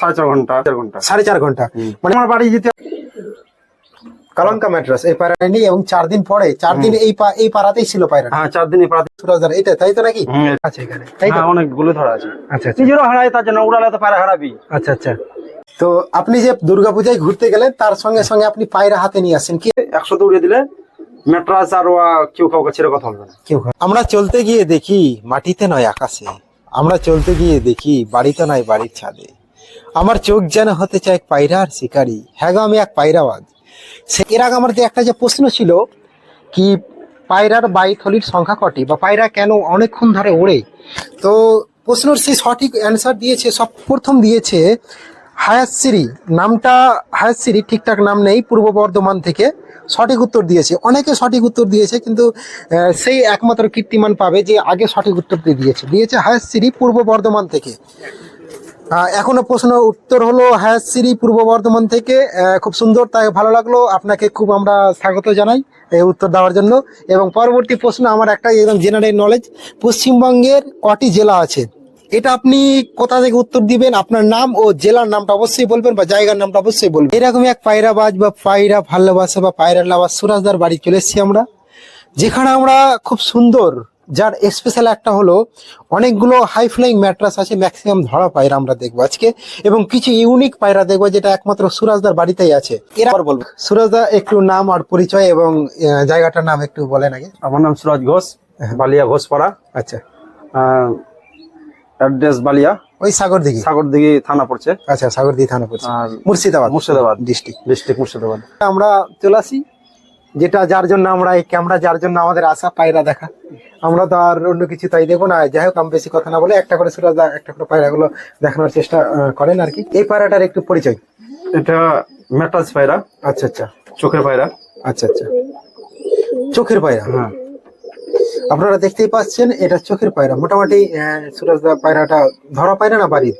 সাড়ে চার ঘণ্টা চার ঘণ্টা। সাড়ে চার ঘণ্টা। মানে আমার বাড়ি যেতে কালাঙ্কা ম্যাট্রাস এই পায়রা নেই এবং চার দিন পরে চার দিন এই এই পাড়াতেই ছিল পায়রা হ্যাঁ চার দিনই প্রাতে সুরাজদার এটা তাই তো নাকি? আচ্ছা এখানে। তাই তো? হ্যাঁ অনেকগুলো ধরা আছে। আচ্ছা আচ্ছা। নিজেরও তার জন্য উড়ালে তো পায়রা হারাবি। আচ্ছা আচ্ছা। তো আপনি যে দুর্গাপূজায় ঘুরতে গেলেন তার সঙ্গে সঙ্গে আপনি পায়রা হাতে নিয়ে আসেন কি? একশোতে উড়িয়ে দিলে ম্যাট্রাস আর ওয়া কেউ কাউকে ছেড়ে কথা বলবে না। কেউ আমরা চলতে গিয়ে দেখি মাটিতে নয় আকাশে। আমরা চলতে গিয়ে দেখি বাড়িতে নয় বাড়ির ছাদে। আমার চোখ যেন হতে চায় পায়রার শিকারি। হ্যাঁ আমি এক পায়রাবাজ সে এর আগে আমার যে একটা যে প্রশ্ন ছিল কি পায়রার বাইথলির সংখ্যা কটি বা পায়রা কেন অনেকক্ষণ ধরে ওড়ে? তো প্রশ্নের সেই সঠিক অ্যান্সার দিয়েছে, সব প্রথম দিয়েছে হায়াসিরি নামটা হায়াসিরি ঠিকঠাক নাম নেই, পূর্ব বর্ধমান থেকে সঠিক উত্তর দিয়েছে। অনেকে সঠিক উত্তর দিয়েছে, কিন্তু সেই একমাত্র কীর্তিমান পাবে যে আগে সঠিক উত্তর দিয়ে দিয়েছে। দিয়েছে হায়াসিরি পূর্ব বর্ধমান থেকে। এখনও প্রশ্ন উত্তর হলো হায়াসিরি পূর্ব বর্ধমান থেকে খুব সুন্দর, তাই ভালো লাগল। আপনাকে খুব আমরা স্বাগত জানাই এই উত্তর দেওয়ার জন্য। এবং পরবর্তী প্রশ্ন, আমার একটা একদম জেনারেল নলেজ পশ্চিমবঙ্গের কটি জেলা আছে? এটা আপনি কোথা থেকে উত্তর দিবেন? আপনার নাম ও জেলার নামটা অবশ্যই বলবেন বা জায়গার নামটা অবশ্যই বলবেন। এরকমই এক পায়রাবাজ বা পায়রা ভালোবাসা বা পায়রা লাবাস, সুরাজদার বাড়ি চলে এসেছি আমরা, যেখানে আমরা খুব সুন্দর যার স্পেশাল একটা হলো অনেকগুলো হাই ফ্লাইং ম্যাট্রাস আছে ম্যাক্সিমাম ধরা পায়রা আমরা দেখব আজকে। এবং কিছু ইউনিক পায়রা দেখব যেটা একমাত্র সুরাজদার বাড়িতেই আছে। এরা বলব সুরাজদা একটু নাম আর পরিচয় এবং জায়গাটার নাম একটু বলেন আগে। আমার নাম সুরাজ ঘোষ বালিয়া ঘোষপাড়া। আচ্ছা। অ্যাড্রেস বালিয়া। ওই সাগর দিঘি সাগরদিঘি থানা পড়ছে। আচ্ছা সাগর দিঘি থানা পড়ছে। Murshidabad. Murshidabad. District district Murshidabad. আমরা চলে আসি যেটা যার জন্য আমরা এই ক্যামেরা যার জন্য আমাদের আশা পায়রা দেখা। আমরা তো আর অন্য কিছু তাই দেখব না। যাই হোক আমি বেশি কথা না বলে একটা করে সুরাজ একটা করে পায়রাগুলো দেখানোর চেষ্টা করেন আর কি। এই পায়রাটার একটু পরিচয়। এটা ম্যাট্রাস পায়রা। আচ্ছা আচ্ছা। চোখের পায়রা। আচ্ছা আচ্ছা। চোখের পায়রা হ্যাঁ। আপনারা দেখতেই পাচ্ছেন এটা চোখের পায়রা। মোটামুটি সুরাজ দা পায়রাটা ধরা পায়রা না বাড়ির?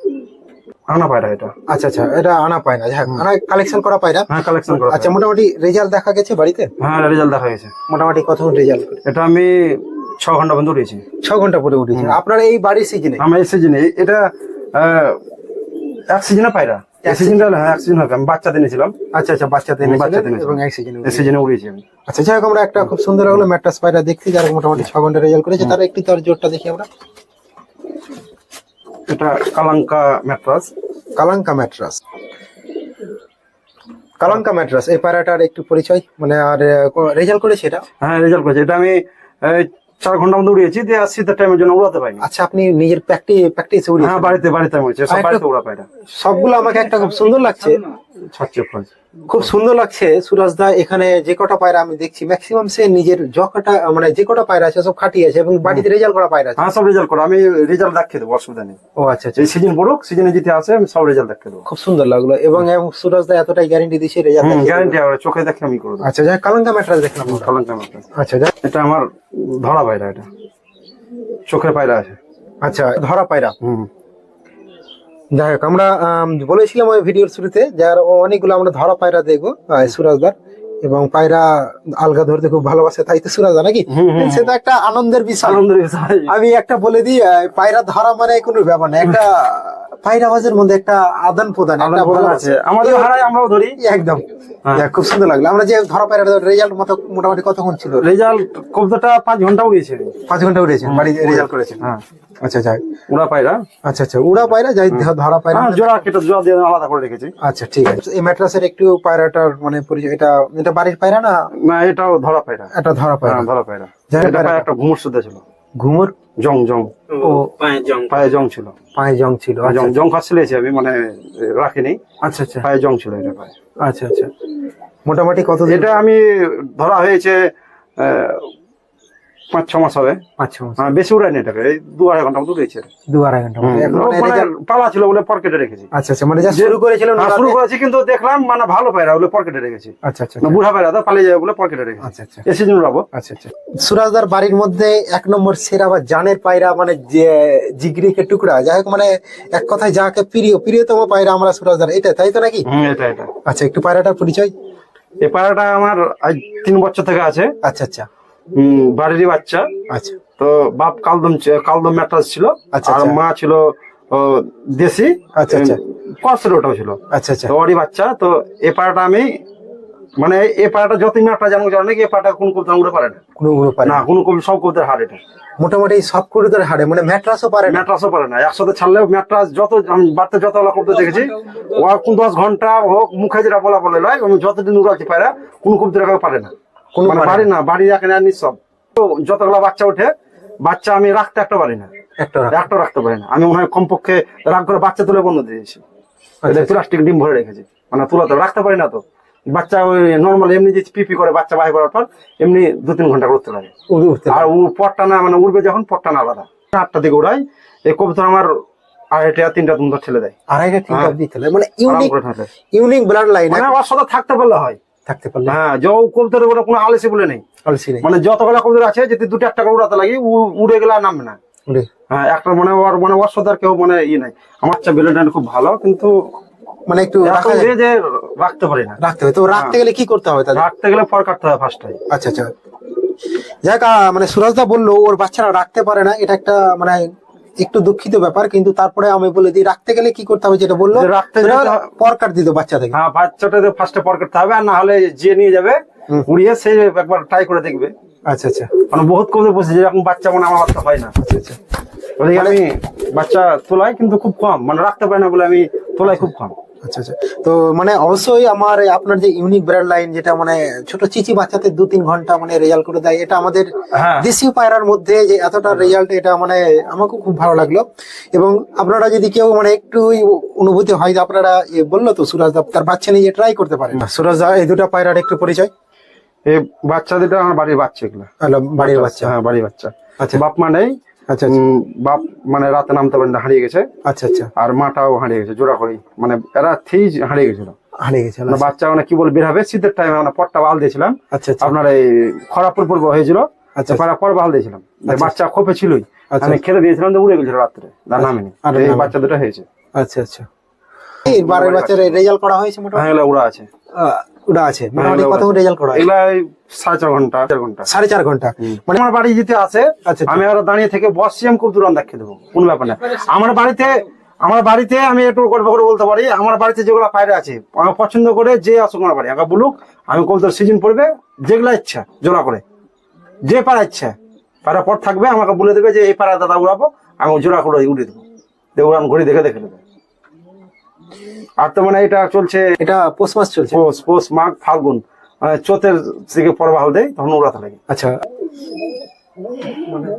আনা পায়রা এটা। আচ্ছা আচ্ছা এটা আনা পায়রা। যাই হোক আনা কালেকশন করা পায়রা? হ্যাঁ কালেকশন করা আচ্ছা মোটামুটি রেজাল্ট দেখা গেছে বাড়িতে? হ্যাঁ রেজাল্ট দেখা গেছে। মোটামুটি কত রেজাল্ট এটা আমি ছ ঘণ্টা বন্ধ উড়িয়েছি ছ ঘণ্টা পরে উঠেছে। আপনার এই বাড়ির সিজনে আমি এই সিজনে এটা এক সিজনে পায়রা। এক সিজনটা হ্যাঁ এক সিজন আমি বাচ্চাতে নিয়েছিলাম আচ্ছা আচ্ছা বাচ্চাতে হুম, এনেছিলেন বাচ্চাতে এবং এক সিজনে এই সিজনে উড়িয়েছি আমি। আচ্ছা যাই হোক আমরা একটা খুব সুন্দর হলো ম্যাট্রাস পায়রা দেখছি যারা মোটামুটি ছ ঘণ্টা রেজাল্ট করেছে তার একটু তার জোরটা দেখি আমরা। এটা কালাঙ্কা ম্যাট্রাস। কালাঙ্কা ম্যাট্রাস। কালাঙ্কা ম্যাট্রাস এই পায়রাটার একটু পরিচয়? মানে আর রেজাল্ট করেছে এটা? হ্যাঁ রেজাল্ট করেছে। এটা আমি চার ঘণ্টা মধ্যে উড়িয়েছি দিয়ে আর শীতের টাইমের জন্য উড়াতে পারিনি। আচ্ছা আপনি নিজের প্র্যাকটিস প্র্যাকটিস হ্যাঁ বাড়িতে বাড়িতে আমি সব বাড়িতে উড়া পায়রা সবগুলো আমাকে একটা খুব সুন্দর লাগছে। ছাড়ছে খুব সুন্দর লাগছে। সুরাজ দা এখানে যে কটা পায়রা আমি দেখছি ম্যাক্সিমাম সে নিজের যকটা মানে যে কটা পায়রা আছে সব খাটিয়ে আছে এবং বাড়িতে রেজাল্ট করা পায়রা আছে। হ্যাঁ সব রেজাল্ট করো। আমি রেজাল্ট দেখিয়ে দেবো অসুবিধা নেই। ও আচ্ছা আচ্ছা। এই সিজন পড়ুক সিজনে যেতে আসে আমি সব রেজাল্ট দেখিয়ে দেবো। খুব সুন্দর লাগল এবং সুরাজ দা এতটাই গ্যারেন্টি দিচ্ছে রেজাল্ট গ্যারান্টি চোখে দেখে আমি করে দেবো। আচ্ছা যাই কালাঙ্কা ম্যাট্রাস দেখলাম আমরা। কালাঙ্কা ম্যাট্রাস আচ্ছা যাই এটা আমার ধরা পায়রা এটা। চোখের পায়রা আছে। আচ্ছা ধরা পায়রা। হুম। যাই হোক আমরা আম, বলেছিলাম ওই ভিডিওর শুরুতে যার অনেকগুলো আমরা ধরা পায়রা দেখব সুরাজদার। এবং পায়রা আলগা ধরতে খুব ভালোবাসে তাই তো সুরাজদা নাকি? সেটা একটা আনন্দের বিষয়। আনন্দের বিষয়। আমি একটা বলে দিই পায়রা ধরা মানে কোনো ব্যাপার না একটা পায়রাবাজের মধ্যে একটা আদান প্রদান একটা আছে। আমাদের হারাই আমরাও ধরি। একদম। হ্যাঁ। খুব সুন্দর লাগল। আমরা যে ধরা পায়রা রেজাল্ট মতো মোটামুটি কতক্ষণ ছিল? রেজাল্ট কবুতরটা পাঁচ ঘণ্টা উড়িয়েছে পাঁচ ঘণ্টা উড়েছেন বাড়ি রেজাল্ট করেছেন হ্যাঁ। আচ্ছা আচ্ছা। উড়া পায়রা? আচ্ছা আচ্ছা উড়া পায়রা যাই ধরা পায়রা। হ্যাঁ জোড়া কেটে জোড়া দিয়ে আলাদা করে রেখেছি। আচ্ছা ঠিক আছে। এই ম্যাট্রাসের একটু পায়রাটার মানে পরিচয় এটা এটা বাড়ির পায়রা না? না এটাও ধরা পায়রা। এটা ধরা পায়রা। হ্যাঁ ধরা পায়রা। এটা পায়রা। একটা ঘুমুর সুদ্ধা ছিল। ঘুমোর জং জং। ও পায়ে জং। ছিল। পায়ে জং ছিল জং। জং খাচ্ছিলেছি আমি মানে রাখিনি। আচ্ছা আচ্ছা। পায়ে জং ছিল এটা পায়ে। আচ্ছা আচ্ছা। মোটামুটি কত এটা আমি ধরা হয়েছে পাঁচ ছ মাস হবে। আচ্ছা হ্যাঁ, বেশি উড়াইনি এটাকে এই দু আড়াই ঘণ্টা মতো উড়েছে দু আড়াই ঘণ্টা মানে মানে পালা ছিল বলে পকেটে রেখেছি। আচ্ছা আচ্ছা মানে শুরু করেছিলেন হ্যাঁ, শুরু করেছি কিন্তু দেখলাম মানে ভালো পায়রা বলে পকেটে রেখেছি। আচ্ছা আচ্ছা না বুড়া পায়রা তো পালিয়ে যাবে বলে পকেটে রেখেছি। আচ্ছা আচ্ছা। এ সিজন উড়াবো। আচ্ছা আচ্ছা। সুরাজদার বাড়ির মধ্যে এক নম্বর সেরা বা জানের পায়রা মানে যে জিগরিকে টুকরা যাই হোক মানে এক কথায় যাকে প্রিয় প্রিয়তম পায়রা আমরা সুরাজদার। এটা তাই তো নাকি? এটা এটা। আচ্ছা একটু পায়রাটার পরিচয়। এই পায়রাটা আমার আজ তিন বছর থেকে আছে। আচ্ছা আচ্ছা। বাড়িরই বাচ্চা। আচ্ছা। তো বাপ কালদম কালদম ম্যাট্রাস ছিল আচ্ছা, আর আচ্ছা। মা ছিল দেশি। আচ্ছা, আচ্ছা। কষ্টের ওটাও ছিল। আচ্ছা আচ্ছা। ওরই বাচ্চা তো এ পাড়াটা আমি মানে এ পাড়াটা যতই মেয়েটা জানো জানো এ পাড়াটা কোন কবুতর উড়ে পারে না। কোনো কোনো পারে না। কোন কবুতর সব কবুতর হার এটা। মোটামুটি সব কবুতর হাড়ে মানে ম্যাট্রাসও পারে ম্যাট্রাসও পারে না। একসাথে ছাড়লেও ম্যাট্রাস যত আমি বাড়তে যত ওলা কবুতর দেখেছি ও কোন দশ ঘণ্টা হোক মুখে যেটা বলা বলে লয় আমি যতদিন উড়াতে পারে কোন কবুতর পারে না। কোনো মানে বাড়ি না। বাড়ি রাখে না নিঃসব যতগুলো বাচ্চা ওঠে বাচ্চা আমি রাখতে একটা পারি না। একটা একটা রাখতে পারি না। আমি মনে হয় কমপক্ষে রাগ করে বাচ্চা তুলে বন্ধ দিয়েছি। আচ্ছা, প্লাস্টিক ডিম ভরে রেখেছি। মানে রাখতে পারি না তো। বাচ্চা ওই নর্মাল এমনি যে পিপি করে বাচ্চা বাহির করার পর এমনি দু তিন ঘণ্টা করতে লাগে। আর ও পটটা না মানে উড়বে যখন পটটা না আলাদা। আটটা দিকে উড়াই এই কবুতর আমার আড়াইটা তিনটা দুটো ছেলে দেয়। আড়াইটা তিনটা হ্যাঁ। মানে ইউনিক ইউনিক ব্লাড লাইন সাথে থাকতে পারলে হয়। থাকতে পারলে? হ্যাঁ যে ও কবুতরের ওটা কোনো আলেসি বলে নেই। আলসি নেই। মানে যতগুলো কবুতর আছে যদি দুটো একটা করে উড়াতে লাগি উড়ে গেলে নামবে না। হ্যাঁ একটা মানে ওর মানে ওর সাথে আর কেউ মানে ই নাই। আমার চা বেলেন্টাইন খুব ভালো কিন্তু মানে একটু ইয়ে যে রাখতে পারি না। রাখতে হবে। তো রাখতে গেলে কি করতে হবে তাহলে? রাখতে গেলে ফর কাটতে হয় ফার্স্টে আচ্ছা আচ্ছা। যাক মানে সুরাজদা বলল ওর বাচ্চারা রাখতে পারে না এটা একটা মানে একটু দুঃখিত ব্যাপার কিন্তু তারপরে আমি বলে দিই রাখতে গেলে কি করতে হবে যেটা বলল? রাখতে সেটা যেতে হলো হবে- পর কাট দিত বাচ্চা থেকে। হ্যাঁ বাচ্চাটাতে ফার্স্টে পর কাটতে হবে আর না হলে যে নিয়ে যাবে। উড়িয়ে সে একবার ট্রাই করে দেখবে। আচ্ছা আচ্ছা। মানে বহুত কমে বসে যেরকম বাচ্চা মানে আমার বাচ্চা হয় না। আচ্ছা আচ্ছা। আমি বাচ্চা তোলাই কিন্তু খুব কম মানে রাখতে পারি না বলে আমি তোলাই খুব কম। আচ্ছা আচ্ছা। তো মানে অবশ্যই আমার আপনার যে ইউনিক ব্র্যান্ড লাইন যেটা মানে ছোট চিচি বাচ্চাতে দু তিন ঘণ্টা মানে রেজাল্ট করে দেয় এটা আমাদের হ্যাঁ। দেশীয় পায়রার মধ্যে যে এতটা রেজাল্ট এটা মানে আমাকে খুব ভালো লাগল। এবং আপনারা যদি কেউ মানে একটু অনুভূতি হয় যে আপনারা বলল তো সুরাজ দা তার বাচ্চা নিয়ে ট্রাই করতে পারেন। সুরাজ দা এই দুটো পায়রার একটু পরিচয়? এই বাচ্চা দুটো আমার বাড়ির বাচ্চা এগুলো। বাড়ির বাচ্চা। হ্যাঁ বাড়ির বাচ্চা। আচ্ছা। বাপ মা নেই আচ্ছা আচ্ছা। উম, বাপ মানে রাতে নামতে পারেন হারিয়ে গেছে। আচ্ছা আচ্ছা। আর মাটাও হারিয়ে গেছে জোড়া করেই। মানে এরা থেই হারিয়ে গেছিল। হারিয়ে গেছে মানে বাচ্চা মানে কি বলে বের হবে শীতের টাইমে মানে পটটা বাল দিয়েছিলাম। আচ্ছা আচ্ছা। আপনার এই খরা পূর্ব হয়েছিল আচ্ছা। পরে পর বাল দিয়েছিলাম। আচ্ছা। বাচ্চা খোপে ছিলই। আচ্ছা। আমি খেতে দিয়েছিলাম তো উড়ে গেছিল রাত্রে নামেনি। আর এই বাচ্চা দুটো হয়েছে। আচ্ছা আচ্ছা। এই বারের বাচ্চার রেজাল্ট করা হয়েছে মোটামুটি? হ্যাঁ আছে। ওটা আছে। মোটামুটি এগুলো রেজাল্ট করা এগুলা সাড়ে চার ঘণ্টা চার ঘণ্টা। সাড়ে চার ঘণ্টা। মানে আমার বাড়ি যেতে আছে আচ্ছা, আমি আর দাঁড়িয়ে থেকে বসছি আমি খুব দূরান দেখে দেবো কোনো ব্যাপার না। আমার বাড়িতে আমার বাড়িতে আমি একটু গল্প করে বলতে পারি আমার বাড়িতে যেগুলো পায়রা আছে আমার পছন্দ করে যে আসুক আমার বাড়ি আমাকে বলুক আমি কবুতর সিজন পড়বে যেগুলা ইচ্ছা জোড়া করে। যে পাড়া ইচ্ছা পাড়া পর থাকবে আমাকে বলে দেবে যে এই পাড়া দাদা উড়াবো আমি জোড়া করে উড়ে দেবো। উড়ান ঘড়ি দেখে দেখে দেবে আর তো মানে এটা চলছে এটা পৌষ মাস চলছে। পৌষ পৌষ মাঘ ফাল্গুন। মানে চোতের দিকে পরবাহ দেয় তখন উড়াতে লাগে আচ্ছা।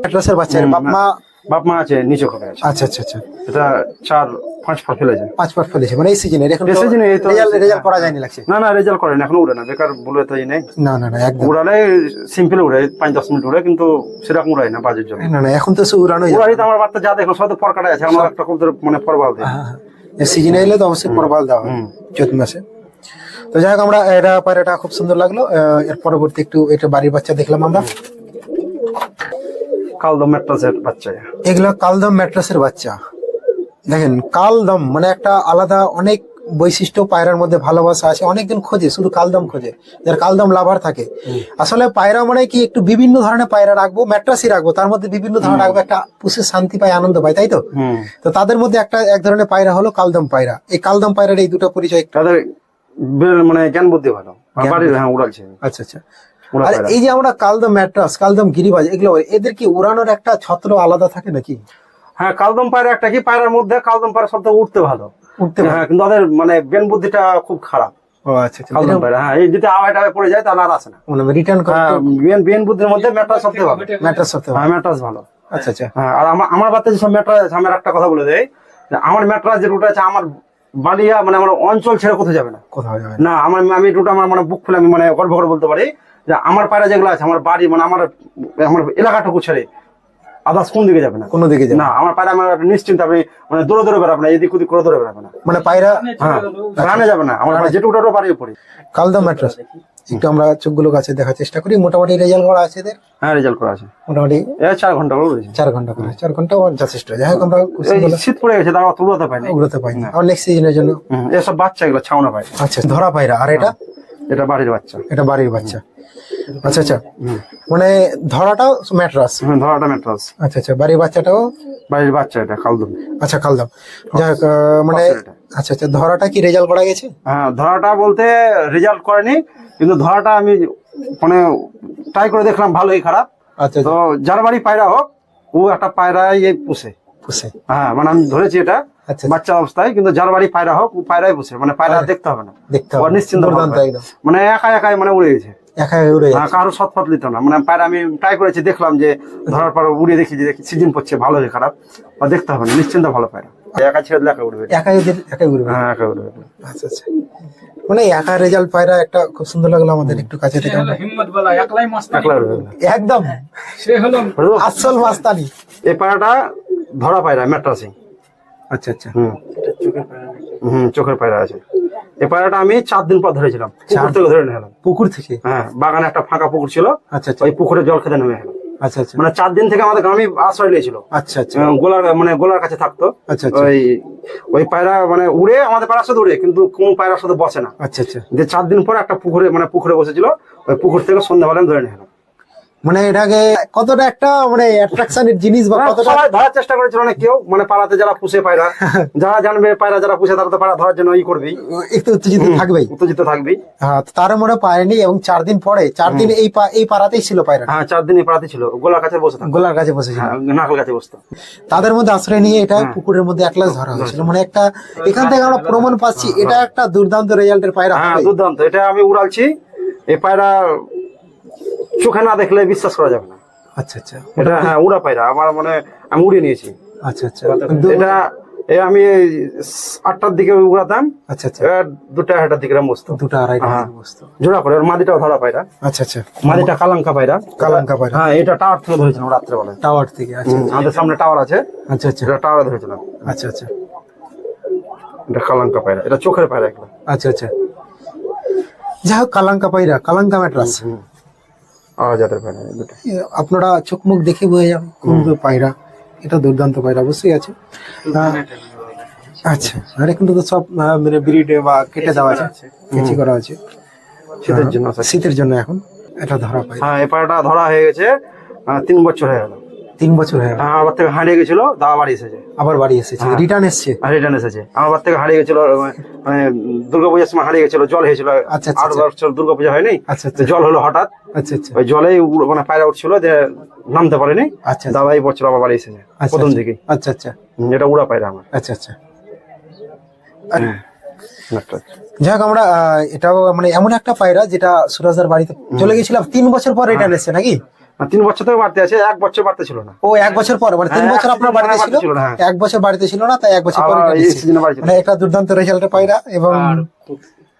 অ্যাটলাসের বাচ্চা বাপ মা? বাপ মা আছে নিচে খোপে আছে। আচ্ছা আচ্ছা আচ্ছা। এটা চার পাঁচ ফেলেছে পাঁচ ফেলেছে মানে এই সিজনে এখন এই season এই তো- রেজাল্ট করা যায়নি লাগছে। না না রেজাল্ট করে না এখন উড়ে না বেকার বলে তো নেই। না না না একদম। উড়ালে সিম্পল উড়ে পাঁচ দশ মিনিট উড়ে কিন্তু সেরকম উড়াই না বাজের জন্য। না না এখন তো উড়ানো উড়াই তো আমার বার্তা যা দেখো সব তো পরকাটা আছে আমার একটা কবুতর মানে পরবাল দেয়। সিজনে এলে তো অবশ্যই প্রবাল দেওয়া হয় চৈত মাসে। তো যাই হোক আমরা এটা পায়রাটা খুব সুন্দর লাগল। এর পরবর্তী একটু এটা বাড়ির বাচ্চা দেখলাম আমরা। কালদম ম্যাট্রাসের বাচ্চা। এগুলো কালদম ম্যাট্রাসের বাচ্চা। দেখেন কালদম মানে একটা আলাদা অনেক বৈশিষ্ট্য পায়রার মধ্যে ভালোবাসা আছে অনেকজন খোঁজে শুধু কালদম খোঁজে যার কালদম লাভার থাকে। আসলে পায়রা মানে কি একটু বিভিন্ন ধরনের পায়রা রাখব ম্যাট্রাসি রাখব তার মধ্যে বিভিন্ন ধরনের রাখব একটা পুষে শান্তি পায় আনন্দ পায় তাই তো? তো তাদের মধ্যে একটা এক ধরনের পায়রা হলো কালদম পায়রা। এই কালদম পায়রার এই দুটো পরিচয় তাদের মানে জ্ঞান বুদ্ধি ভালো। হ্যাঁ আচ্ছা আচ্ছা। আর এই যে আমরা কালদম ম্যাট্রাস কালদম গিরিবাজ এগুলো এদের কি উড়ানোর একটা ছত্র আলাদা থাকে নাকি? হ্যাঁ কালদম পায়রা একটা কি? পায়রার মধ্যে কালদম পায়রা সব উঠতে ভালো। উঠতে হ্যাঁ কিন্তু ওদের মানে জ্ঞান বুদ্ধিটা খুব খারাপ। ও আচ্ছা আচ্ছা। হ্যাঁ এই যদি আওয়াজ টাওয়ায় পড়ে যায় তাহলে আর আসে না। মানে রিটার্ন করে হ্যাঁ বুদ্ধির মধ্যে ম্যাট্রাস ভালো। ম্যাট্রাস হ্যাঁ ম্যাট্রাস ভালো। আচ্ছা আচ্ছা। হ্যাঁ আর আমার আমার বাচ্চা যেসব ম্যাট্রাস আছে আমার একটা কথা বলে দেয় আমার ম্যাট্রাস যে রুট আছে আমার বালিয়া মানে আমার অঞ্চল ছেড়ে কোথাও যাবে না। কোথাও যাবে না। না আমার আমি রুট আমার মানে বুক খুলে আমি মানে গর্ব করে বলতে পারি যে আমার পায়রা যেগুলো আছে আমার বাড়ি মানে আমার আমার এলাকাটুকু ছেড়ে আদার্স কোন দিকে যাবে না? কোনো দিকে যাবে? না। না আমার পায়রা আমার নিশ্চিন্ত আপনি মানে দূরে দূরে বেড়াবে না এদিক ওদিক করে দূরে বেড়াবে না। মানে পায়রা হ্যাঁ রানে যাবে না আমার পায়রা যেটুকুটারও বাড়িয়ে পড়ি কালদম ম্যাট্রাস একটু আমরা চোখগুলো কাছে দেখার চেষ্টা করি মোটামুটি রেজাল্ট করা আছে এদের? হ্যাঁ রেজাল্ট করা আছে। মোটামুটি চার ঘণ্টা করে চার ঘণ্টা করে চার ঘণ্টা যথেষ্ট। যাই হোক আমরা শীত পড়ে গেছে তার তুলতে পাইনি। উড়তে পাই না আর নেক্সট সিজনের জন্য? এসব বাচ্চা এগুলো ছাউনা পায় আচ্ছা ধরা পায়রা। আর এটা? এটা বাড়ির বাচ্চা। এটা বাড়ির বাচ্চা। আচ্ছা আচ্ছা। মানে ধরাটাও ম্যাট্রাস? ধরাটা ম্যাট্রাস। আচ্ছা আচ্ছা। বাড়ির বাচ্চাটাও? বাড়ির বাচ্চা এটা খালদুম। আচ্ছা খালদাম। যাক মানে আচ্ছা আচ্ছা। ধরাটা কি রেজাল্ট করা গেছে? হ্যাঁ ধরাটা বলতে রেজাল্ট করেনি কিন্তু ধরাটা আমি মানে ট্রাই করে দেখলাম ভালোই খারাপ। আচ্ছা তো যার বাড়ি পায়রা হোক ও একটা পায়রাই পুষে। পুষে। হ্যাঁ মানে আমি ধরেছি এটা। আচ্ছা বাচ্চা অবস্থায় কিন্তু যার বাড়ি পায়রা হোক ও পায়রাই বসে মানে পায়রা দেখতে হবে না। দেখতে হবে নিশ্চিন্ত মানে একা একাই মানে উড়ে গেছে। উড়ে নিত না। মানে পায়রা আমি ট্রাই করেছি দেখলাম যে ধরার পর দেখি যে সিজন পড়ছে ভালো খারাপ। বা দেখতে হবে না নিশ্চিন্ত ভালো পায়রা। একা ছেড়ে দিলে একা উঠবে একাই একাই উড়বে। হ্যাঁ একা উঠবে আচ্ছা আচ্ছা। মানে একা রেজাল্ট পায়রা একটা খুব সুন্দর লাগল আমাদের একটু কাছে থেকে। উঠবে একদম। সে হলো আসল মাস্তানি। এই পায়রাটা ধরা পায়রা মেট্রাসি আচ্ছা আচ্ছা। হুম। হুম চোখের পায়রা আছে। এই পায়রাটা আমি চার দিন পর ধরেছিলাম। পুকুর থেকে ধরে নিয়ে এলাম। পুকুর থেকে? হ্যাঁ বাগানে একটা ফাঁকা পুকুর ছিল। আচ্ছা আচ্ছা। ওই পুকুরে জল খেতে নেমে এলাম। আচ্ছা আচ্ছা। মানে চার দিন থেকে আমাদের গ্রামে আশ্রয় নিয়েছিল। আচ্ছা আচ্ছা। গোলার মানে গোলার কাছে থাকতো। আচ্ছা আচ্ছা। ওই ওই পায়রা মানে উড়ে আমাদের পায়রার সাথে উড়ে কিন্তু কোন পায়রার সাথে বসে না। আচ্ছা আচ্ছা। যে চার দিন পর একটা পুকুরে মানে পুকুরে বসেছিল ওই পুকুর থেকে সন্ধ্যাবেলা আমি ধরে নিয়ে এলাম। মানে এটাকে কতটা একটা মানে অ্যাট্রাকশনের জিনিস বা কতটা সবাই ধরার চেষ্টা করেছিল অনেক কেউ মানে পাড়াতে যারা পুষে পায়রা যারা জানবে পায়রা যারা পুষে তারা তো পায়রা ধরার জন্য ই করবেই। একটু উত্তেজিত থাকবেই। উত্তেজিত থাকবেই। হ্যাঁ তার মনে পায়নি এবং চার দিন পরে চার দিন এই এই পাড়াতেই ছিল পায়রা। হ্যাঁ চার দিন এই পাড়াতে ছিল গোলার কাছে বসে গোলার কাছে বসেছিল হ্যাঁ নাকল কাছে বসতো। তাদের মধ্যে আশ্রয় নিয়ে এটা পুকুরের মধ্যে একলাস ধরা হয়েছিল। মানে একটা এখান থেকে আমরা প্রমাণ পাচ্ছি এটা একটা দুর্দান্ত রেজাল্টের পায়রা হ্যাঁ দুর্দান্ত। এটা আমি উড়ালছি। এই পায়রা চোখে না দেখলে বিশ্বাস করা যাবে না। আচ্ছা আচ্ছা। এটা হ্যাঁ উড়া পায়রা আমার মানে আমি উড়িয়ে নিয়েছি। আচ্ছা আচ্ছা। এটা এ আমি আটটার দিকে উড়াতাম আচ্ছা আচ্ছা। দুটা আড়াইটার দিকে বসতো। দুটো আড়াইটা হ্যাঁ। বস্তু। জোড়া করে মাদিটাও ধরা পায়রা। আচ্ছা আচ্ছা। মাদিটা কালাঙ্কা পায়রা। কালাঙ্কা পায়রা। হ্যাঁ এটা টাওয়ার থেকে ধরেছিলাম রাত্রে বেলায় টাওয়ার থেকে আচ্ছা আমাদের সামনে টাওয়ার আছে। আচ্ছা আচ্ছা। এটা টাওয়ারে ধরেছিলাম। আচ্ছা আচ্ছা। এটা কালাঙ্কা পায়রা এটা চোখের পায়রা এগুলো আচ্ছা আচ্ছা। যাই হোক কালাঙ্কা পায়রা কালাঙ্কা ম্যাট্রাস জাতের পায়রা দুটো। আপনারা চোখ মুখ দেখে বোঝা যান কোন পায়রা। এটা দুর্দান্ত পায়রা অবশ্যই আছে। আচ্ছা আর কিন্তু তো সব মানে ব্রিডে বা কেটে দেওয়া আছে কেচি করা আছে। শীতের জন্য শীতের জন্য এখন এটা ধরা পায় হ্যাঁ এই পায়রাটা ধরা হয়ে গেছে তিন বছর হয়ে গেল। তিন বছর হয়ে গেল। হ্যাঁ, আমার থেকে হারিয়ে গেছিল দাওয়া বাড়ি এসেছে। আবার বাড়ি এসেছে হ্যাঁ। রিটার্ন এসছে? আর রিটার্ন এসেছে। আমার থেকে হারিয়ে গেছিল মানে দুর্গা পূজার সময় হারিয়ে গেছিল জল হয়েছিল। আচ্ছা, আচ্ছা, আট বছর দুর্গা পূজা হয়নি আচ্ছা আচ্ছা। জল হলো হঠাৎ। আচ্ছা আচ্ছা। ওই জলেই মানে পায়রা উঠছিল যে নামতে পারেনি। আচ্ছা দাদা এই বছর আবার বাড়ি এসেছে। আচ্ছা, প্রথম আচ্ছা। দিকে। আচ্ছা আচ্ছা। এটা উড়া পায়রা আমার। আচ্ছা আচ্ছা। একটা। যাই হোক আমরা এটাও মানে এমন একটা পায়রা যেটা সুরাজদার বাড়িতে চলে গেছিলাম তিন বছর পর রিটার্ন এসছে নাকি? তিন বছর থেকে বাড়তে আছে এক বছর বাড়তে ছিল না। ও এক বছর পর মানে তিন হ্যাঁ, বছর আপনার বাড়িতে পরে ছিল? না, হ্যাঁ। এক বছর বাড়িতে ছিল না তাই এক বছর পর মানে একটা দুর্দান্ত রেজাল্টের পায়রা এবং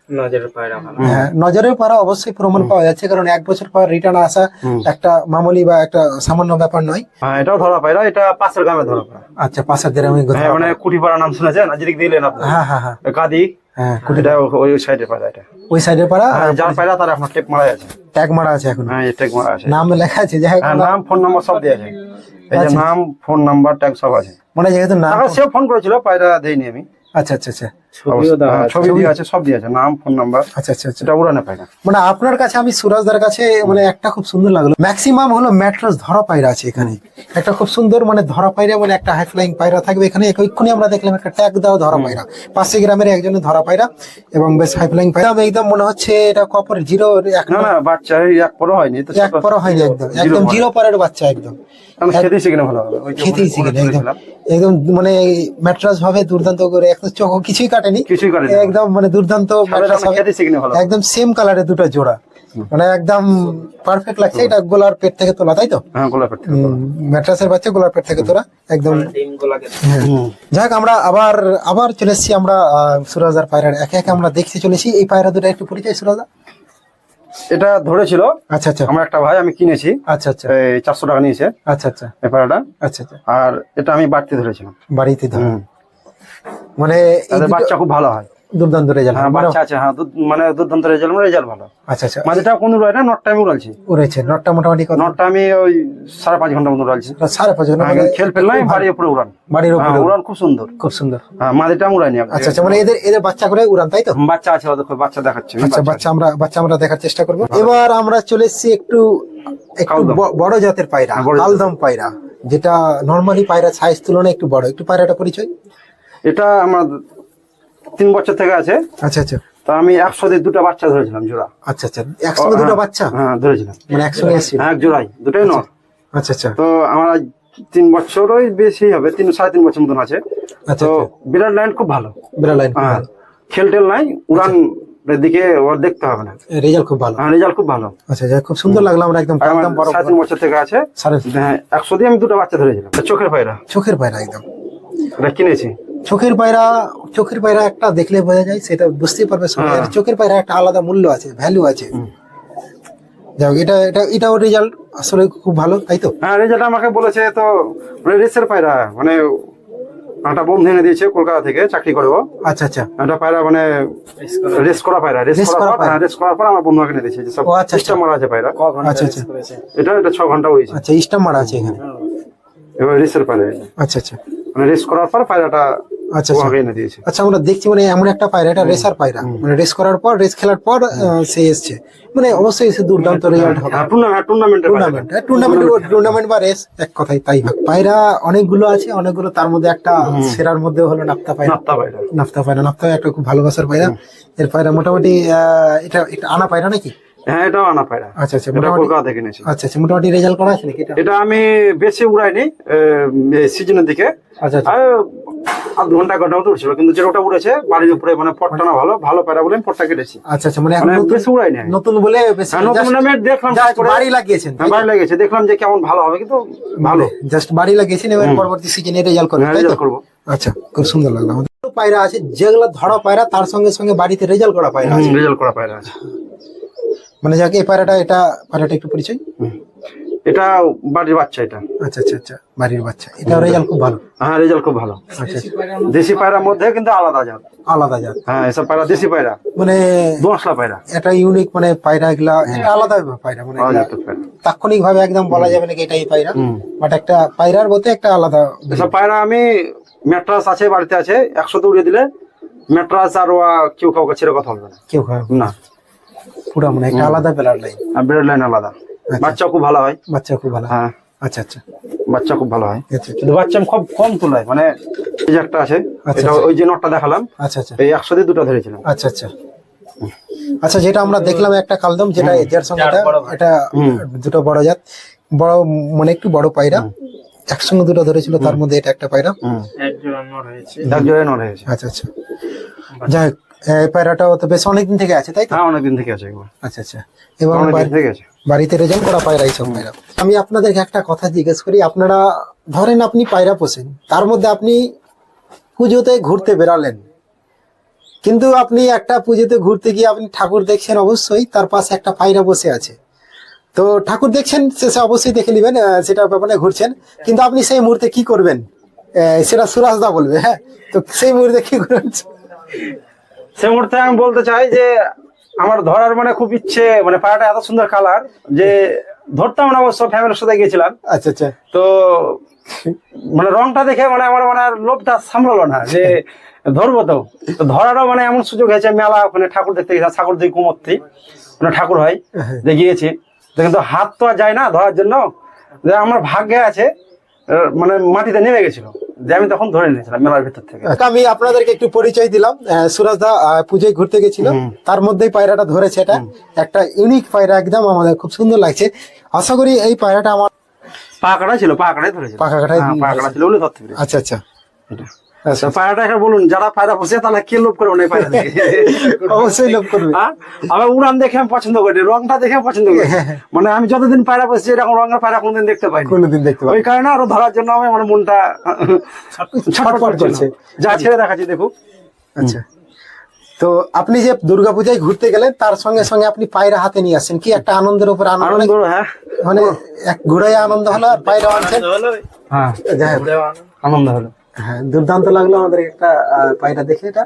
নজরের পায়রা ভালো। হ্যাঁ, নজরের পাড়া অবশ্যই প্রমাণ পাওয়া যাচ্ছে কারণ এক বছর পর রিটার্ন আসা একটা মামুলি বা একটা সামান্য ব্যাপার নয়। এটাও ধরা পায়রা এটা পাশের গ্রামে ধরা পায়রা। আচ্ছা পাশের হ্যাঁ মানে কুটিপাড়া নাম শুনেছেন? আজকে দিলেন আপনি। হ্যাঁ হ্যাঁ হ্যাঁ। কাদি হ্যাঁ এটা ওই পাড়া এটা। ওই সাইডের পাড়া? হ্যাঁ, যার তার এখন মারা আছে। ট্যাগ মারা আছে এখন? হ্যাঁ মারা আছে। নাম লেখা আছে যাই হ্যাঁ নাম ফোন নাম্বার সব দেওয়া আছে। এই যে আচ্ছা। নাম ফোন নাম্বার ট্যাগ সব আছে। মানে যেহেতু নাম সেও ফোন করেছিল পায়রা দেয়নি আমি। আচ্ছা আচ্ছা আচ্ছা। ছবিও দেওয়া হ্যাঁ, আছে। ছবি দিয়ে আছে সব দিয়ে আছে নাম ফোন নাম্বার আচ্ছা আচ্ছা আচ্ছা। উড়ানে পায়রা মানে আপনার কাছে আমি সুরাজদার কাছে মানে একটা খুব সুন্দর লাগল। ম্যাক্সিমাম হলো ম্যাট্রাস ধরা পায়রা আছে এখানে। একটা খুব সুন্দর মানে ধরা পায়রা মানে একটা হাই ফ্লাইং পায়রা থাকবে এখানে। এক্ষুনি আমরা দেখলাম একটা ট্যাগ দেওয়া ধরা পায়রা। পাশে গ্রামের একজনের ধরা পায়রা এবং বেশ হাই ফ্লাইং পায়রা। একদম মনে হচ্ছে এটা কপর জিরো এক না না বাচ্চা এক পরও হয়নি এক পরও হয়নি একদম। জিরো একদম জিরো পরের বাচ্চা একদম। খেতেই ভালো হবে। খেতেই শিখে একদম। একদম মানে ম্যাট্রাস ভাবে দুর্দান্ত করে একদম চোখ কিছুই কাটেনি। কিছুই একদম মানে দুর্দান্ত। একদম সেম কালারের দুটো জোড়া। মানে একদম পারফেক্ট লাগছে। এটা গোলার পেট থেকে তোলা তাই তো? হ্যাঁ গোলাপ পেট থেকে। ম্যাট্রাসের বাচ্চা গোলার পেট থেকে তোলা। একদম যাই হোক আমরা আবার আবার চলে এসেছি আমরা আহ, সুরাজার পায়রার। একে একে আমরা দেখতে চলেছি এই পায়রা দুটো একটু পরিচয় সুরাজা? এটা ধরেছিল। আচ্ছা আচ্ছা। আমার একটা ভাই আমি কিনেছি। আচ্ছা আচ্ছা। এই চারশো টাকা নিয়েছে। আচ্ছা আচ্ছা। এই পায়রাটা। আচ্ছা আচ্ছা। আর এটা আমি বাড়তে ধরেছিলাম। বাড়িতে ধর। হুম। মানে বাচ্চা খুব ভালো হয়। দুর্দান্ত রেজাল্ট হ্যাঁ বাচ্চা আছে হ্যাঁ মানে দুর্দান্ত রেজাল্ট রেজাল্ট ভালো। আচ্ছা আচ্ছা। মাঝেটা কোন উড়াই না নটটা আমি উড়ালছি। উড়েছে নটটা মোটামুটি নটটা আমি ওই সাড়ে পাঁচ ঘণ্টা মতো উড়ালছি। সাড়ে পাঁচ ঘণ্টা মানে খেল বাড়ির উপরে উড়ান। বাড়ির হ্যাঁ, উপরে উড়ান খুব সুন্দর। খুব সুন্দর। হ্যাঁ মাঝেটা আমি। উড়াইনি আচ্ছা আচ্ছা মানে এদের এদের বাচ্চা করে উড়ান তাই তো? বাচ্চা আছে ওদের বাচ্চা দেখাচ্ছে আচ্ছা বাচ্চা আমরা বাচ্চা আমরা দেখার চেষ্টা করব। এবার আমরা চলে এসেছি একটু একটু বড় জাতের পায়রা। কালদম পায়রা যেটা নর্মালি পায়রা সাইজ তুলনায় একটু বড়। একটু পায়রাটা পরিচয়? এটা আমার তিন বছর থেকে আছে। আচ্ছা আচ্ছা। তা আমি একশো দিয়ে দুটো বাচ্চা ধরেছিলাম জোড়া। আচ্ছা আচ্ছা। একসঙ্গে দুটো হ্যাঁ, বাচ্চা? হ্যাঁ ধরেছিলাম। মানে একসঙ্গে হ্যাঁ জোড়াই দুটোই নর। আচ্ছা আচ্ছা। তো আমার তিন বছরই বেশি হবে তিন সাড়ে তিন বছর মতন আছে। আচ্ছা তো আচ্ছা। বিরাট লাইন খুব ভালো। বিড়াল লাইন হ্যাঁ খেল টেল নাই উড়ান দিকে ওর দেখতে হবে না। রেজাল্ট খুব ভালো। হ্যাঁ রেজাল্ট খুব ভালো। আচ্ছা খুব সুন্দর লাগল আমরা একদম একদম বড় সাড়ে তিন বছর থেকে আছে। সাড়ে হ্যাঁ একশো দিয়ে আমি দুটো বাচ্চা ধরেছিলাম। চোখের পায়রা। চোখের পায়রা একদম। এটা কিনেছি। চোখের পায়রা চোখের পায়রা একটা দেখলে বোঝা যায় সেটা বুঝতেই পারবে সবাই। হ্যাঁ। চোখের পায়রা একটা আলাদা মূল্য আছে ভ্যালু আছে। যাক এটা এটা এটাও রেজাল্ট আসলে খুব ভালো তাই তো? হ্যাঁ রেজাল্ট আমাকে বলেছে তো মানে রেসের পায়রা মানে একটা বন্ধু এনে দিয়েছে কলকাতা থেকে চাকরি করে ও। আচ্ছা আচ্ছা। একটা পায়রা মানে রেস করা পায়রা রেস করা পায়রা। হ্যাঁ রেস করার পর আমার বন্ধু এনে দিয়েছে সব ও, আচ্ছা, সিস্টেম মারা আছে পায়রা। আচ্ছা আচ্ছা। এটা এটা ছ ঘণ্টা উড়েছে আচ্ছা স্টাম্প মারা আছে এখানে। এবার রেসের পায়রা। আচ্ছা আচ্ছা। মানে রেস করার পর পায়রাটা আচ্ছা আচ্ছা। এনে দিয়েছে। আচ্ছা আমরা দেখছি মানে এমন একটা পায়রা এটা রেসার পায়রা। মানে রেস করার পর রেস খেলার পর সে এসছে। মানে অবশ্যই সে দুর্দান্ত রেজাল্ট হবে। টুর্নামেন্ট টুর্নামেন্ট টুর্নামেন্ট টুর্নামেন্ট বা রেস এক কথাই তাই পায়রা অনেকগুলো আছে অনেকগুলো তার মধ্যে একটা সেরার মধ্যে হলো নাপ্তা পায়রা। নাপ্তা পায়রা। নাফতা পায়রা নাফতা একটা খুব ভালোবাসার পায়রা। এর পায়রা মোটামুটি এটা এটা আনা পায়রা নাকি? হ্যাঁ এটাও আনা পায়রা। আচ্ছা আচ্ছা মোটামুটি কলকাতা থেকে এনেছি। আচ্ছা আচ্ছা মোটামুটি রেজাল্ট করা আছে নাকি এটা? এটা আমি বেশি উড়াইনি সিজনের দিকে। আচ্ছা আচ্ছা। আধ ঘণ্টা ঘণ্টা মতো উঠছিল কিন্তু যেটা ওটা উড়েছে বাড়ির উপরে মানে পটটা না ভালো ভালো পায়রা বলে পটটা কেটেছি। আচ্ছা আচ্ছা মানে মানে বেশি উড়াইনি আমি। নতুন বলে হ্যাঁ, নতুন মানে আমি দেখলাম। বাড়ি লাগিয়েছেন হ্যাঁ, ভালো লেগেছে দেখলাম যে কেমন ভালো হবে কিন্তু ভালো। জাস্ট বাড়ি লাগিয়েছেন এবার পরবর্তী সিজনে রেজাল্ট করবেন হ্যাঁ, তাই তো? করব। আচ্ছা খুব সুন্দর লাগল। আমাদের পায়রা আছে যেগুলো ধরা পায়রা তার সঙ্গে সঙ্গে বাড়িতে রেজাল্ট করা পায়রা আছে। রেজাল্ট করা পায়রা আছে। মানে যাকে এই পায়রাটা এটা পায়রাটা একটু পরিচয়। এটা বাড়ির বাচ্চা এটা। আচ্ছা আচ্ছা আচ্ছা বাড়ির বাচ্চা। এটা রেজাল্ট খুব ভালো। হ্যাঁ রেজাল্ট খুব ভালো। আচ্ছা আচ্ছা। দেশি পায়রার মধ্যে কিন্তু আলাদা জাত। আলাদা জাত। হ্যাঁ এসব পায়রা দেশি পায়রা। মানে দোঁয়াশলা পায়রা। এটা ইউনিক মানে পায়রা এগুলা এটা আলাদা পায়রা মানে তাৎক্ষণিক ভাবে একদম বলা যাবে নাকি এটাই পায়রা? বাট একটা পায়রার বলতে একটা আলাদা এসব পায়রা আমি ম্যাট্রাস আছে বাড়িতে আছে একশোতে উড়িয়ে দিলে ম্যাট্রাস আর ওয়া কেউ কাউকে ছেড়ে কথা বলবে না। কেউ না। পুরো মানে একটা আলাদা বেলার লাইন। আর ব্রেড লাইন আলাদা। বাচ্চা খুব ভালো হয়। বাচ্চা খুব ভালো হ্যাঁ। আচ্ছা আচ্ছা। বাচ্চা খুব ভালো হয়। আচ্ছা কিন্তু বাচ্চা খুব কম তোলায় মানে এই যে একটা আছে আচ্ছা, এটা আচ্ছা। ওই যে নটটা দেখালাম আচ্ছা আচ্ছা। এই একশো দিয়ে দুটো ধরেছিলাম। আচ্ছা আচ্ছা। আচ্ছা যেটা আমরা দেখলাম একটা কালদম যেটা এটার সঙ্গে এটা দুটো বড় জাত। বড় মানে একটু বড় পায়রা। একসঙ্গে দুটো ধরেছিল তার মধ্যে এটা একটা পায়রা। আচ্ছা আচ্ছা। যাই হোক, এই পায়রাটাও তো বেশ অনেকদিন থেকে আছে তাই তো? হ্যাঁ অনেকদিন থেকে আছে আচ্ছা আচ্ছা। এবং থেকে আছে। বাড়িতে রেজাল্ট করা পায়রা এইসব পায়রা আমি আপনাদেরকে একটা কথা জিজ্ঞেস করি, আপনারা ধরেন আপনি পায়রা পোষেন, তার মধ্যে আপনি পুজোতে ঘুরতে বেরালেন কিন্তু আপনি একটা পুজোতে ঘুরতে গিয়ে আপনি ঠাকুর দেখছেন অবশ্যই, তার পাশে একটা পায়রা বসে আছে। তো ঠাকুর দেখছেন শেষে অবশ্যই দেখে নেবেন সেটা ব্যাপারে ঘুরছেন। কিন্তু আপনি সেই মুহূর্তে কি করবেন? সেটা সুরাজদা বলবে হ্যাঁ? তো সেই মুহূর্তে কি করবেন? সে মুহূর্তে আমি বলতে চাই যে আমার ধরার মানে খুব ইচ্ছে মানে পায়রাটা এত সুন্দর কালার যে ধরতাম না অবশ্য ফ্যামিলির সাথে গিয়েছিলাম। আচ্ছা আচ্ছা। তো মানে রংটা দেখে মানে আমার মানে আর লোভটা সামলালো না যে ধরবো তো। ধরারও মানে এমন সুযোগ হয়েছে মেলা ওখানে ঠাকুর দেখতে গেছিলাম ঠাকুর দিকে কুমত্তি ওখানে ঠাকুর হয় যে গিয়েছি। তো কিন্তু হাত তো আর যায় না ধরার জন্য। যে আমার ভাগ্যে আছে মানে মাটিতে নেমে গেছিল। যে আমি তখন ধরে নিয়েছিলাম মেলার ভিতর থেকে। আমি আপনাদেরকে একটু পরিচয় দিলাম। সুরাজদা পুজোয় ঘুরতে গেছিল। তার মধ্যেই পায়রাটা ধরেছে এটা। একটা ইউনিক পায়রা একদম আমাদের খুব সুন্দর লাগছে। আশা করি এই পায়রাটা আমার পাকাটা ছিল পাকাটাই ধরেছে পাকাটাই পাকা কাটাই হ্যাঁ, পা কাটা ছিল বলে ধরতে আচ্ছা আচ্ছা। এটা। আচ্ছা, পায়রাটা বলুন যারা পায়রা বসে তারা কে লোভ করে না পায়রা দেখে? অবশ্যই লোভ করবে। হ্যাঁ? আমার উড়ান দেখে আমি পছন্দ করি রংটা দেখে আমি পছন্দ করি। মানে আমি যতদিন পায়রা বসেছি এরকম রঙের পায়রা কোনোদিন দেখতে পাইনি। কোনোদিন দেখতে পাবো ওই কারণে আরও ধরার জন্য আমি আমার মনটা ছটফট করছে করছে। যা ছেড়ে দেখাচ্ছি দেখুক আচ্ছা। তো আপনি যে দুর্গাপূজায় ঘুরতে গেলেন তার সঙ্গে সঙ্গে আপনি পায়রা হাতে নিয়ে আসছেন। কি একটা আনন্দের উপর আনন্দ? হ্যাঁ। মানে এক ঘুরাই আনন্দ হলো আর পায়রা আনছেন? হ্যাঁ। আনন্দ হলো। হ্যাঁ দুর্দান্ত লাগল আমাদের একটা পায়রা দেখে এটা।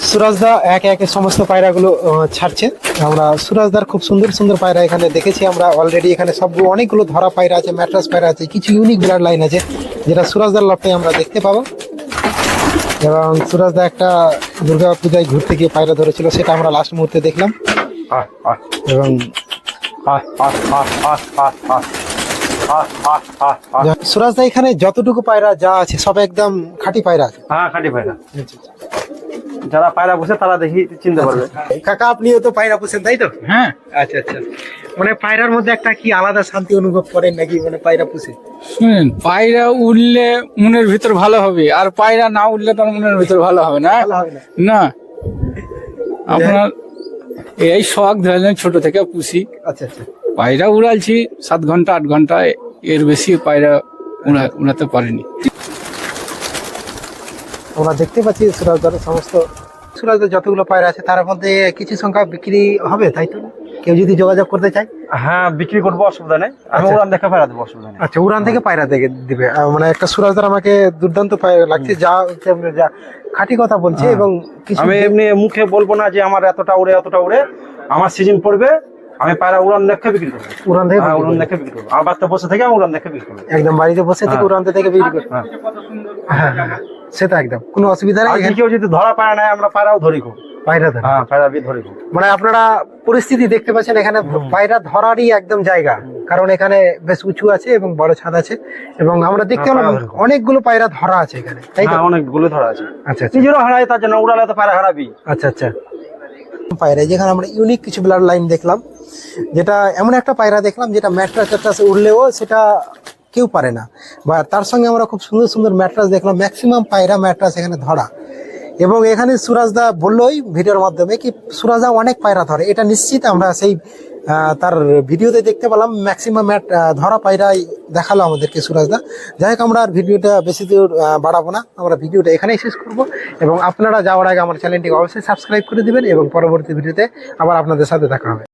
সুরাজদা একে একে সমস্ত পায়রাগুলো ছাড়ছে। আমরা সুরাজদার খুব সুন্দর সুন্দর পায়রা এখানে দেখেছি। আমরা অলরেডি এখানে সব অনেকগুলো ধরা পায়রা আছে ম্যাট্রাস পায়রা আছে কিছু ইউনিক ব্লাড লাইন আছে যেটা সুরাজদার লটে আমরা দেখতে পাবো। এবং সুরাজদা একটা দুর্গা পূজায় ঘুরতে গিয়ে পায়রা ধরেছিল সেটা আমরা লাস্ট মুহূর্তে দেখলাম। আহ, আহ, এবং আহ। সুরাজদা এখানে যতটুকু পায়রা যা আছে সব একদম খাঁটি পায়রা আছে? হ্যাঁ খাটি পায়রা। যারা পায়রা বসে তারা দেখি চিনতে পারবে। কাকা আপনিও তো পায়রা পুষেন তাই তো? হ্যাঁ। আচ্ছা আচ্ছা। মানে পায়রার মধ্যে একটা কি আলাদা শান্তি অনুভব করেন নাকি মানে পায়রা পুষে? শুনেন পায়রা উঠলে মনের ভিতর ভালো হবে আর পায়রা না উঠলে তার মনের ভিতর ভালো হবে না? না। না। আপনার এই শখ ধরলেন ছোট থেকে পুষি। আচ্ছা আচ্ছা। পায়রা উড়ালছি সাত ঘণ্টা আট ঘণ্টা এর বেশি পায়রা উড়া- উড়াতে পারেনি। আমরা দেখতে পাচ্ছি সুরাজদার সমস্ত সুরাজদার যতগুলো পায়রা আছে তার মধ্যে কিছু সংখ্যা বিক্রি হবে তাই তো কেউ যদি যোগাযোগ করতে চায়? হ্যাঁ বিক্রি করব অসুবিধা নেই। আমি আচ্ছা। উড়ান দেখে পায়রা দেবো অসুবিধা নেই। আচ্ছা উড়ান থেকে পায়রা দেখে দিবে। মানে একটা সুরাজদার আমাকে দুর্দান্ত পায়রা লাগছে যা যা খাঁটি কথা বলছে হ্যাঁ। এবং কিছু আমি এমনি মুখে বলব না যে আমার এতটা উড়ে এতটা উড়ে। আমার সিজন পড়বে আমি পায়রা উড়ান দেখে বিক্রি করব। উড়ান থেকে উড়ান। দেখে বিক্রি করব। আমার বাচ্চা বসে থেকে উড়ান দেখে বিক্রি করব। একদম বাড়িতে বসে থেকে হ্যাঁ। উড়ান থেকে বিক্রি করবে। হ্যাঁ। হ্যাঁ হ্যাঁ। সেটা একদম। কোনো অসুবিধা নেই। এখানে কেউ যদি ধরা পায়রা নেয় আমরা পায়রাও ধরি খুব। পায়রা ধরে। হ্যাঁ পায়রা ধরি মানে আপনারা পরিস্থিতি দেখতে পাচ্ছেন এখানে পায়রা ধরারই একদম জায়গা। কারণ এখানে বেশ উঁচু আছে এবং বড় ছাদ আছে। এবং আমরা দেখতে পেলাম অনেকগুলো পায়রা ধরা আছে এখানে। তাই তো? হ্যাঁ অনেকগুলো ধরা আছে। আচ্ছা আচ্ছা। নিজেরও হারাই তার জন্য উড়ালে তো পায়রা হারাবি আচ্ছা আচ্ছা। পায়রা যেখানে আমরা ইউনিক কিছু ব্লাড লাইন দেখলাম যেটা এমন একটা পায়রা দেখলাম যেটা ম্যাট্রাস ট্যাট্রাস উঠলেও সেটা কেউ পারে না। বা তার সঙ্গে আমরা খুব সুন্দর সুন্দর ম্যাট্রাস দেখলাম, ম্যাক্সিমাম পায়রা ম্যাট্রাস এখানে ধরা। এবং এখানে সুরাজদা বললোই ভিডিওর মাধ্যমে কি সুরাজদা অনেক পায়রা ধরে। এটা নিশ্চিত আমরা সেই তার ভিডিওতে দেখতে পেলাম। ম্যাক্সিমাম ম্যাট ধরা পায়রাই দেখাল আমাদেরকে সুরাজদা। যাই হোক, আমরা আর ভিডিওটা বেশি দূর বাড়াবো না। আমরা ভিডিওটা এখানেই শেষ করব। এবং আপনারা যাওয়ার আগে আমার চ্যানেলটিকে অবশ্যই সাবস্ক্রাইব করে দিবেন এবং পরবর্তী ভিডিওতে আবার আপনাদের সাথে দেখা হবে।